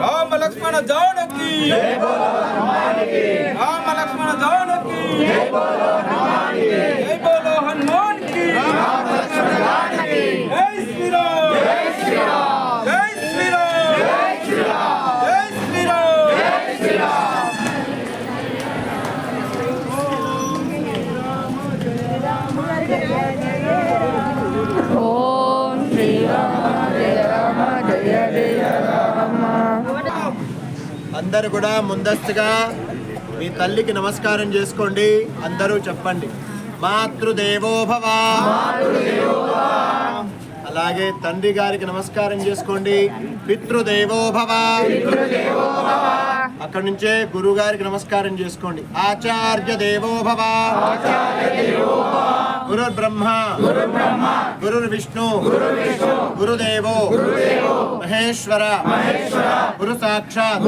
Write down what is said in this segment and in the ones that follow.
రామ లక్ష్మణ జానకి రామ లక్ష్మణ జానకి అందరు కూడా ముందస్తుగా మీ తల్లికి నమస్కారం చేసుకోండి. అందరూ చెప్పండి. మాతృదేవోభవ. అలాగే తండ్రి గారికి నమస్కారం చేసుకోండి. పితృదేవోభవ. అక్కడి నుంచే గురువు గారికి నమస్కారం చేసుకోండి. ఆచార్య దేవోభవ. గురుర్ బ్రహ్మ గురుర్ విష్ణు గురుదేవో మహేశ్వర గురు సాక్షాత్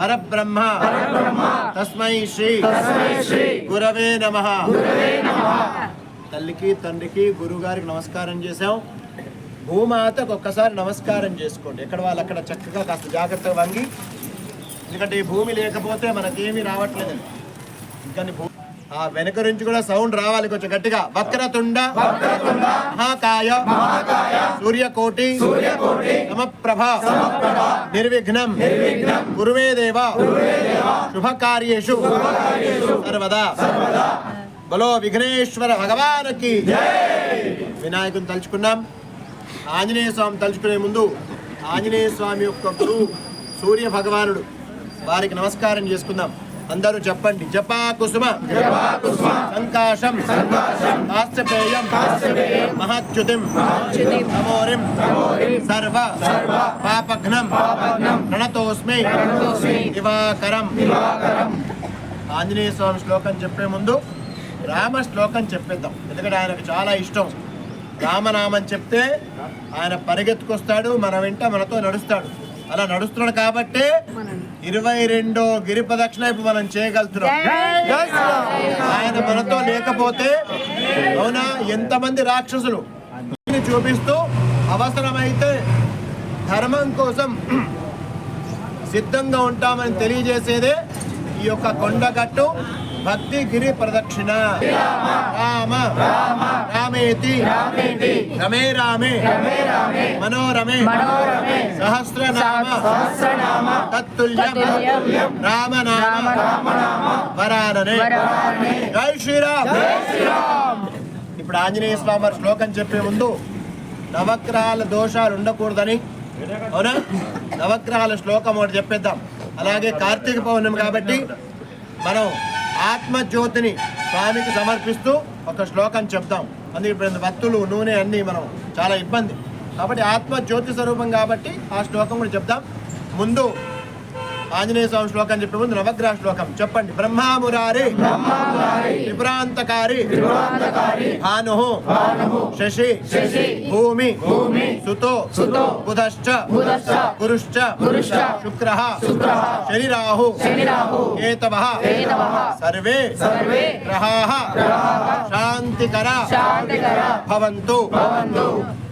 పరబ్రహ్మ తస్మై శ్రీ గురవే నమ తల్లికి తండ్రికి గురువు గారికి నమస్కారం చేశాం. భూమాతకు ఒక్కసారి నమస్కారం చేసుకోండి. ఎక్కడ వాళ్ళు అక్కడ చక్కగా కాస్త జాగ్రత్తగా వంగి ఎందుకంటే ఈ భూమి లేకపోతే మనకేమీ రావట్లేదండి. ఇంకా ఆ వెనక నుంచి కూడా సౌండ్ రావాలి కొంచెం గట్టిగా. వక్రతుండ మహాకాయ సూర్యకోటి సమప్రభ నిర్విఘ్నం గురువే దేవ శుభకార్యేషు సర్వదా. బలో విఘ్నేశ్వర భగవానికి వినాయకుని తలుచుకున్నాం. ఆంజనేయ స్వామి తలుచుకునే ముందు ఆంజనేయ స్వామి యొక్క గురువు సూర్య భగవానుడు వారికి నమస్కారం చేసుకుందాం. అందరూ చెప్పండి. జపా కుసుమ. సంకాశం. కాశ్యపేయం. మహచ్యుతిం. నమోరిం. సర్వ. పాపఘ్నం. ప్రణతోస్మి దివాకరం. ఆంజనేయ స్వామి శ్లోకం చెప్పే ముందు రామ శ్లోకం చెప్పేద్దాం. ఎందుకంటే ఆయనకు చాలా ఇష్టం. రామనామం చెప్తే ఆయన పరిగెత్తుకొస్తాడు మన వెంట మనతో నడుస్తాడు. అలా నడుస్తున్నాడు కాబట్టే ఇరవై రెండో గిరి ప్రదక్షిణ ఇప్పుడు మనం చేయగలుగుతున్నాం. ఆయన మనతో లేకపోతే అవునా? ఎంతమంది రాక్షసులు చూపిస్తూ అవసరమైతే ధర్మం కోసం సిద్ధంగా ఉంటామని తెలియజేసేదే ఈ యొక్క కొండగట్టు. భక్తి గిరి ప్రదక్షిణ. రామ రామేతి. రమే రామే. మనోరమే. సహస్రనామ. తత్తుల్యం. రామనామ. వరాననే. జై శ్రీరామ్. ఇప్పుడు ఆంజనేయ స్వామి వారి శ్లోకం చెప్పే ముందు నవగ్రహాల దోషాలు ఉండకూడదని. అవునా? నవగ్రహాల శ్లోకం ఒకటి చెప్పేద్దాం. అలాగే కార్తీక పౌర్ణమి కాబట్టి మనం ఆత్మజ్యోతిని స్వామికి సమర్పిస్తూ ఒక శ్లోకం చెప్తాం అందుకే ఇప్పుడు భక్తులు నూనె అన్నీ మనం చాలా ఇబ్బంది. కాబట్టి ఆత్మజ్యోతి స్వరూపం కాబట్టి ఆ శ్లోకం కూడా చెప్తాం ముందు ఆంజనేయ స్వామి శ్లోకం చెప్పే ముందు నవగ్రహ శ్లోకం. చెప్పండి. బ్రహ్మామురారి. త్రిపురాంతకారి భాను. శశి. భూమి. సుతో. బుధశ్చ. గురుశ్చ. శుక్ర. శనిరాహు. కేతవ సర్వే. గ్రహాः. శాంతికర. భవంతు.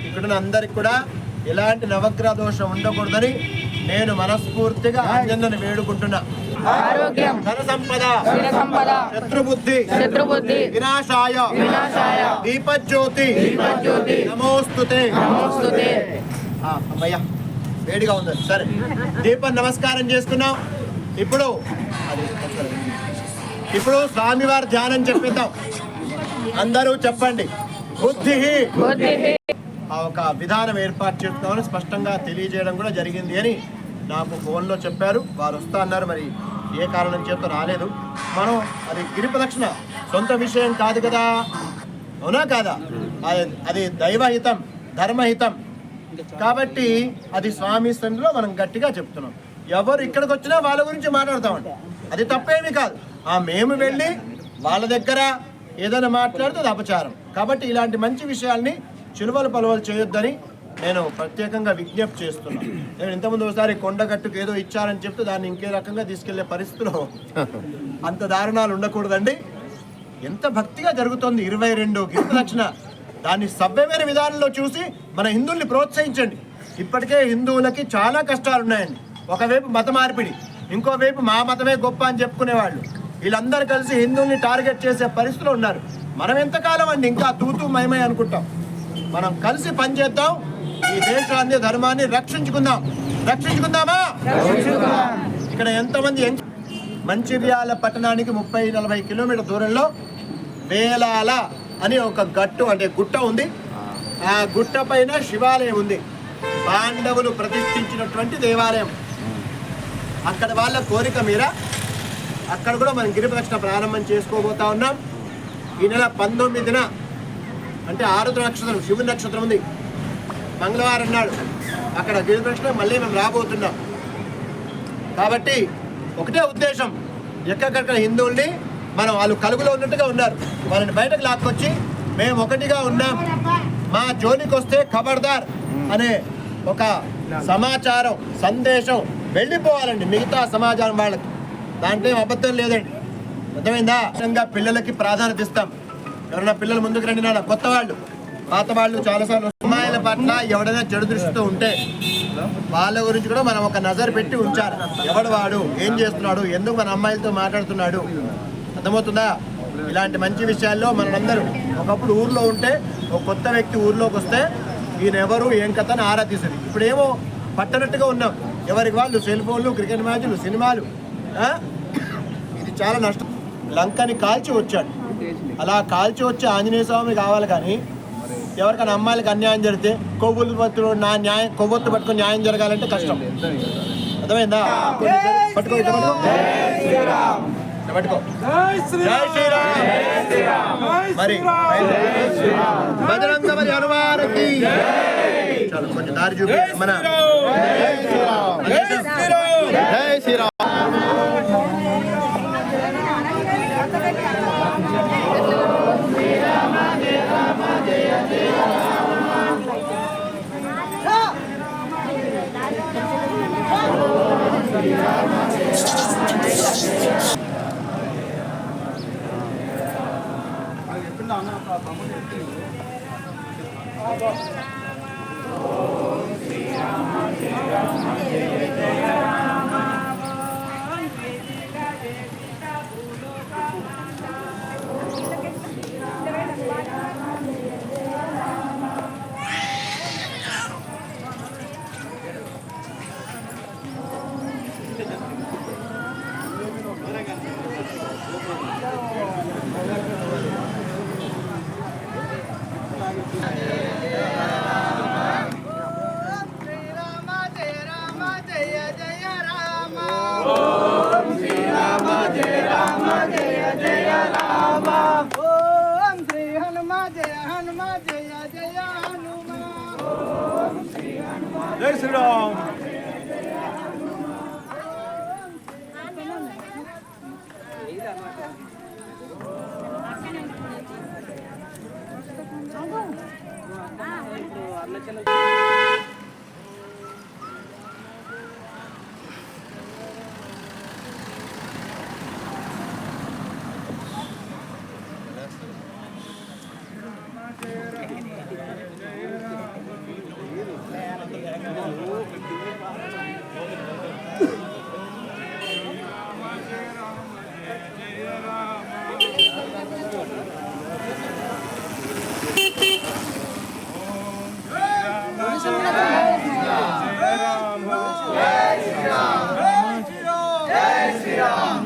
ఇక్కడ అందరికి కూడా ఎలాంటి నవగ్రహ దోషం ఉండకూడదని నేను మనస్ఫూర్తిగా అంజన్నని వేడుకుంటున్నా. ఆరోగ్యం. ధన సంపద. సంపద శత్రుబుద్ధి. శత్రుబుద్ధి. వినాశాయ. వినాశాయ. దీపజ్యోతి. దీపజ్యోతి. నమోస్తుతే. నమోస్తుతే. అమ్మయ్య వేడిగా ఉంది. సరే. దీపం నమస్కారం చేసుకున్నాం. ఇప్పుడు. ఇప్పుడు స్వామివారి ధ్యానం చెప్పిద్దాం. అందరూ చెప్పండి. బుద్ధి. ఒక విధానం ఏర్పాటు చేస్తున్నామని స్పష్టంగా తెలియజేయడం కూడా జరిగింది అని నాకు ఫోన్లో చెప్పారు. వారు వస్తా అన్నారు. మరి ఏ కారణం చేత రాలేదు. మనం అది గిరి ప్రదక్షిణ సొంత విషయం కాదు కదా? అవునా కాదా? అది- అది దైవహితం ధర్మహితం. కాబట్టి అది స్వామి సంధిలో మనం గట్టిగా చెప్తున్నాం. ఎవరు ఇక్కడికి వచ్చినా వాళ్ళ గురించి మాట్లాడతామండి. అది తప్పేమీ కాదు. ఆ మేము వెళ్ళి వాళ్ళ దగ్గర ఏదైనా మాట్లాడితే అది అపచారం. కాబట్టి ఇలాంటి మంచి విషయాల్ని చిలువలు పలువలు చేయొద్దని నేను ప్రత్యేకంగా విజ్ఞప్తి చేస్తున్నాను నేను ఇంతకుముందు ఒకసారి కొండగట్టుకు ఏదో ఇచ్చారని చెప్తే దాన్ని ఇంకే రకంగా తీసుకెళ్ళే పరిస్థితిలో అంత దారుణాలు ఉండకూడదండి. ఎంత భక్తిగా జరుగుతోంది ఇరవై రెండు గిరిప్రదక్షిణ దాన్ని సభ్యమైన విధానంలో చూసి మన హిందువుల్ని ప్రోత్సహించండి. ఇప్పటికే హిందువులకి చాలా కష్టాలు ఉన్నాయండి ఒకవైపు మత మార్పిడి ఇంకోవైపు మా మతమే గొప్ప అని చెప్పుకునేవాళ్ళు. వీళ్ళందరూ కలిసి హిందువుల్ని టార్గెట్ చేసే పరిస్థితిలో ఉన్నారు. మనం ఎంతకాలం అండి ఇంకా తూతూ మయమై అనుకుంటాం? మనం కలిసి పనిచేద్దాం ఈ దేశాన్ని ధర్మాన్ని రక్షించుకుందాం. రక్షించుకుందామా? ఇక్కడ ఎంతమంది మంచిర్యాల పట్టణానికి ముప్పై నలభై కిలోమీటర్ దూరంలో వేలాల అని ఒక గట్టు అంటే గుట్ట ఉంది. ఆ గుట్ట పైన శివాలయం ఉంది. పాండవులు ప్రతిష్ఠించినటువంటి దేవాలయం. అక్కడ వాళ్ళ కోరిక మీద అక్కడ కూడా మనం గిరి ప్రదక్షిణ ప్రారంభం చేసుకోబోతా ఉన్నాం. ఈ నెల పంతొమ్మిదిన అంటే ఆరుద్ర నక్షత్రం శివుని నక్షత్రం ఉంది. మంగళవారం నాడు అక్కడ గిరి మళ్ళీ మేము రాబోతున్నాం. కాబట్టి ఒకటే ఉద్దేశం ఎక్కడెక్కడ హిందువుల్ని మనం వాళ్ళు కలుగులో ఉన్నట్టుగా ఉన్నారు. వాళ్ళని బయటకు లాక్కొచ్చి మేము ఒకటిగా ఉన్నాం. మా జోలికి వస్తే ఖబర్దార్ అనే ఒక సమాచారం సందేశం వెళ్ళిపోవాలండి మిగతా సమాచారం వాళ్ళకి. దాంట్లో ఏం అబద్ధం లేదండి. అర్థమైందా? పిల్లలకి ప్రాధాన్యత ఇస్తాం. ఎవరైనా పిల్లలు ముందుకు రండి నాన్న కొత్త వాళ్ళు. పాత వాళ్ళు చాలాసార్లు అమ్మాయిల పట్ల ఎవడైనా చెడు దృష్టితో ఉంటే వాళ్ళ గురించి కూడా మనం ఒక నజర్ పెట్టి ఉంచాలి. ఎవడు వాడు? ఏం చేస్తున్నాడు? ఎందుకు మన అమ్మాయిలతో మాట్లాడుతున్నాడు? అర్థమవుతుందా? ఇలాంటి మంచి విషయాల్లో మనందరూ ఒకప్పుడు ఊర్లో ఉంటే ఒక కొత్త వ్యక్తి ఊర్లోకి వస్తే ఈయన ఎవరు ఏం కథ అని ఆరా తీసేది. ఇప్పుడేమో పట్టనట్టుగా ఉన్నాం. ఎవరికి వాళ్ళు? సెల్ ఫోన్లు క్రికెట్ మ్యాచ్లు సినిమాలు ఇది చాలా నష్టం. లంకని కాల్చి వచ్చాడు. అలా కాల్చి వచ్చే ఆంజనేయ స్వామి కావాలి కానీ ఎవరికైనా అమ్మాయిలకు అన్యాయం జరిగితే కొవ్వులు పట్టుకుని నా న్యాయం కొవ్వొత్తు పట్టుకుని న్యాయం జరగాలంటే కష్టం. అర్థమైందా? పట్టుకో ఇట్లా పట్టుకో ఇట్లా పట్టుకో. జై శ్రీరామ్. జై శ్రీరామ్ మరి బజరంగ మరి హనుమానికి చాలు కొంచెం దారి చూపి మన జై శ్రీరామ్. జై శ్రీరామ్ జై శ్రీరామ్ జై శ్రీరామ్ జై శ్రీరామ్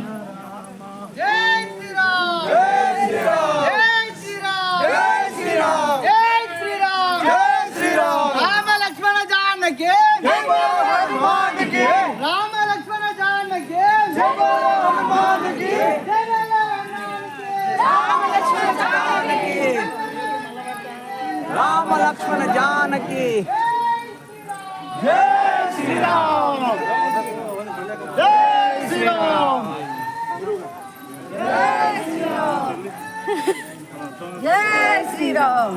జై శ్రీరామ్ జై శ్రీరామ్ జై శ్రీరామ్ జై శ్రీరామ్ రామ లక్ష్మణ జానకి జై హనుమానికి రామ లక్ష్మణ జానకి జై హనుమానికి జై రామ లక్ష్మణ జానకి రామ లక్ష్మణ జానకి. జై శ్రీరామ్.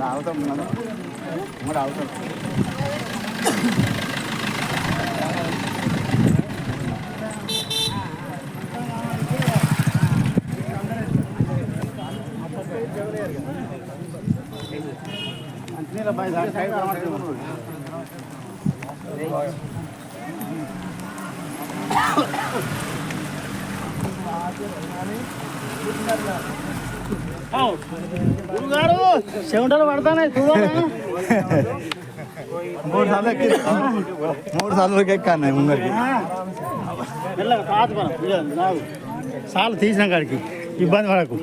రావటం మన రావటం అంతేలా బాయ్ దాని సైడ్ రావట్లేదు ఆది రాని ఇప్పుడు చెమటలు పడతానే మూడు సార్లు ఎక్కి మూడు సార్లు వరకు ఎక్కాను ముందరికి. సార్లు తీసిన కాడికి. ఇబ్బంది పడకు?